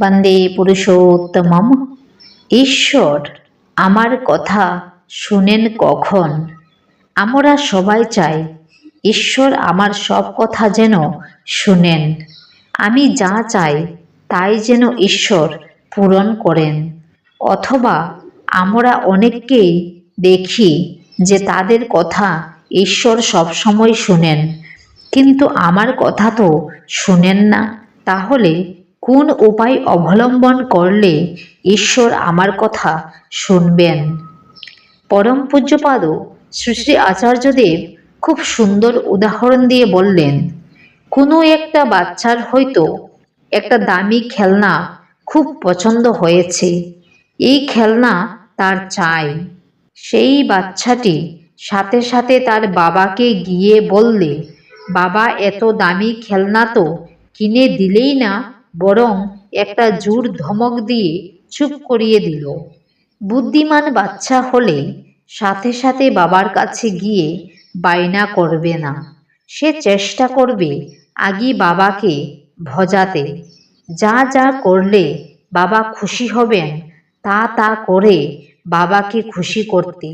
বন্দে পুরুষোত্তমম। ঈশ্বর, আমার কথা শুনেন কখন? আমরা সবাই চাই ঈশ্বর আমার সব কথা যেন শুনেন। আমি যা চাই তাই যেন ঈশ্বর পূরণ করেন। অথবা আমরা অনেককেই দেখি যে তাদের কথা ঈশ্বর সবসময় শুনেন। কিন্তু আমার কথা তো শুনেন না। তাহলে কোন উপায় অবলম্বন করলে ঈশ্বর আমার কথা শুনবেন? পরম পূজ্যপাদ শ্রী আচার্যদেব খুব সুন্দর উদাহরণ দিয়ে বললেন, কোনো একটা বাচ্চার হয়তো একটা দামি খেলনা খুব পছন্দ হয়েছে। এই খেলনা তার চাই। সেই বাচ্চাটি সাথে সাথে তার বাবাকে গিয়ে বললে, বাবা, এত দামি খেলনা তো কিনে দিলেই না বরং একটা জোর ধমক দিয়ে চুপ করিয়ে দিল। বুদ্ধিমান বাচ্চা হলে সাথে সাথে বাবার কাছে গিয়ে বায়না করবে না। সে চেষ্টা করবে আগে বাবাকে ভজাতে। যা যা করলে বাবা খুশি হবেন, তা তা করে বাবাকে খুশি করতে।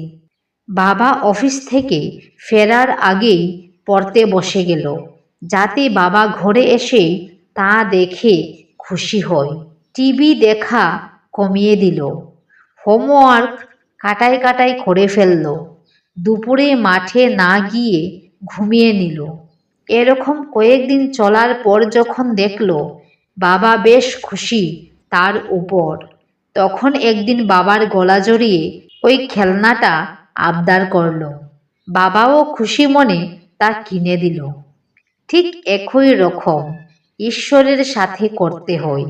বাবা অফিস থেকে ফেরার আগেই পড়তে বসে গেল, যাতে বাবা ঘরে এসে তা দেখে খুশি হয় টিভি দেখা কমিয়ে দিল। হোমওয়ার্ক কাটায় কাটায় করে ফেলল। দুপুরে মাঠে না গিয়ে ঘুমিয়ে নিল। এরকম কয়েকদিন চলার পর যখন দেখল বাবা বেশ খুশি তার উপর, তখন একদিন বাবার গলা জড়িয়ে ওই খেলনাটা আবদার করল। বাবাও খুশি মনে তা কিনে দিল। ঠিক একই রকম ঈশ্বরের সাথে করতে হয়।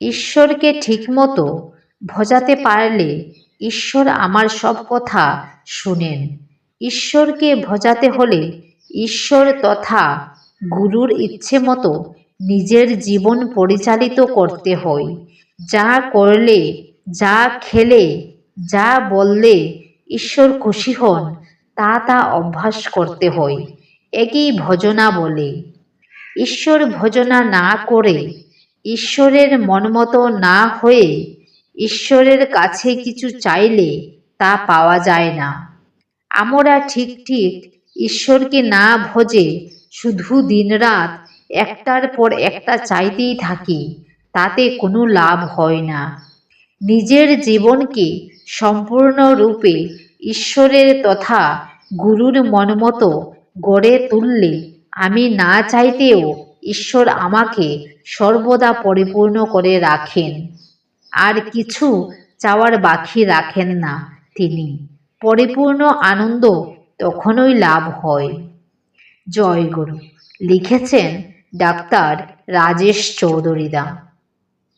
ঈশ্বরকে ঠিকমতো ভজাতে পারলে ঈশ্বর আমার সব কথা শুনেন। ঈশ্বরকে ভজাতে হলে ঈশ্বর তথা গুরুর ইচ্ছে মতো নিজের জীবন পরিচালিত করতে হয়। যা করলে, যা খেলে, যা বললে ঈশ্বর খুশি হন, তা তা অভ্যাস করতে হয়। একেই ভজনা বলে। ঈশ্বর ভজনা না করে, ঈশ্বরের মনমতো না হয়ে, ঈশ্বরের কাছে কিছু চাইলে তা পাওয়া যায় না। আমরা ঠিক ঠিক ঈশ্বরকে না ভজে শুধু দিনরাত একটার পর একটা চাইতেই থাকি, তাতে কোনো লাভ হয় না। নিজের জীবনকে সম্পূর্ণরূপে ঈশ্বরের তথা গুরুর মনমতো গড়ে তুললে আমি না চাইতেও ঈশ্বর আমাকে সর্বদা পরিপূর্ণ করে রাখেন। আর কিছু চাওয়ার বাকি রাখেন না তিনি। পরিপূর্ণ আনন্দ তখনই লাভ হয়। জয়গুরু লিখেছেন ডাক্তার রাজেশ চৌধুরীদা।